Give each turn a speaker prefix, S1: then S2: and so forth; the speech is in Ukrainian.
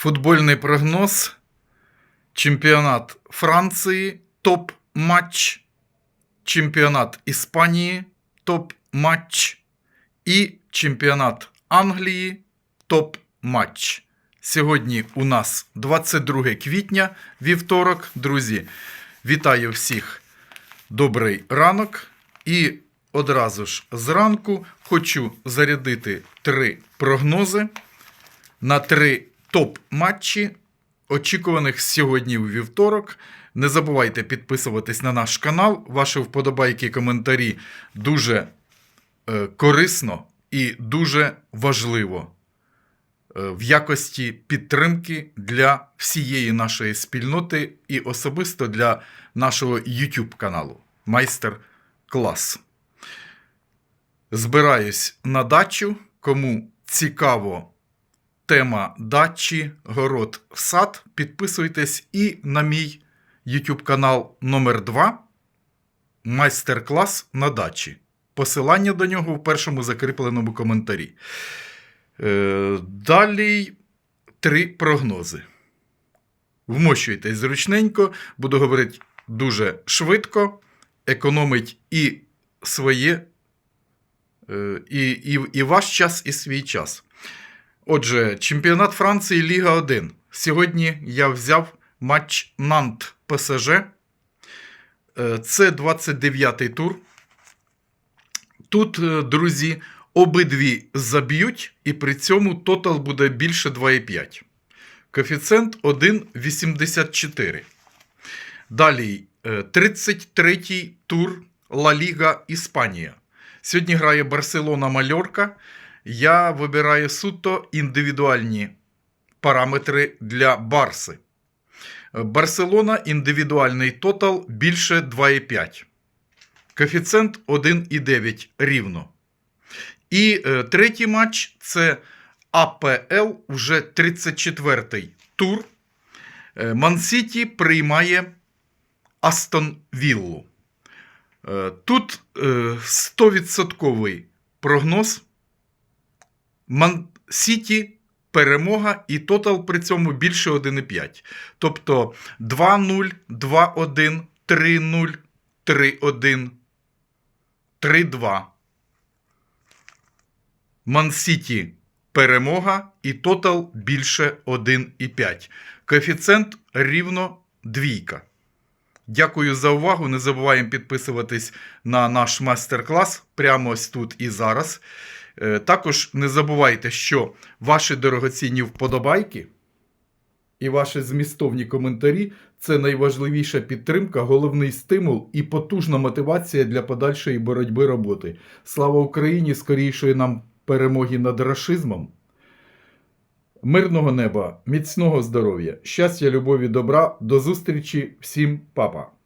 S1: Футбольний прогноз. Чемпіонат Франції топ-матч. Чемпіонат Іспанії топ-матч. І чемпіонат Англії топ-матч. Сьогодні у нас 22 квітня, вівторок. Друзі, вітаю всіх. Добрий ранок. І одразу ж зранку хочу зарядити три прогнози на три топ-матчі, очікуваних сьогодні у вівторок. Не забувайте підписуватись на наш канал. Ваші вподобайки і коментарі дуже е, корисно і дуже важливо е, в якості підтримки для всієї нашої спільноти і особисто для нашого YouTube каналу Майстер Клас. Збираюсь на дачу. Кому цікаво тема дачі, город, сад, підписуйтесь і на мій YouTube канал номер 2 Майстер-клас на дачі. Посилання до нього в першому закріпленому коментарі. Е, далі три прогнози. Вмощуйтесь зручненько, буду говорити дуже швидко, економить і своє, е, і, і, і ваш час, і свій час. Отже, чемпіонат Франції Ліга 1. Сьогодні я взяв матч Нант ПСЖ. Е, Це 29-й тур. Тут, е, друзі, обидві заб'ють, і при цьому тотал буде більше 2,5. Коефіцієнт 1,84. Далі, е, 33-й тур Ла Ліга Іспанія. Сьогодні грає Барселона Мальорка. Я вибираю суто індивідуальні параметри для Барси. Барселона індивідуальний тотал більше 2,5. Коефіцієнт 1,9 рівно. І е, третій матч це АПЛ, вже 34-й тур. Е, Мансіті приймає Астон Віллу. Е, Тут е, 100% прогноз. Ман Сіті перемога і тотал при цьому більше 1,5. Тобто 2-0, 2-1, 3-0, 3-1, 3-2. Ман-Сіті перемога і тотал більше 1,5. Коефіцієнт рівно двійка. Дякую за увагу. Не забуваємо підписуватись на наш майстер-клас прямо ось тут і зараз. Е, Також не забувайте, що ваші дорогоцінні вподобайки і ваші змістовні коментарі це найважливіша підтримка, головний стимул і потужна мотивація для подальшої боротьби роботи. Слава Україні! Скорішої нам перемоги над рашизмом. Мирного неба, міцного здоров'я, щастя, любові, добра. До зустрічі всім, папа!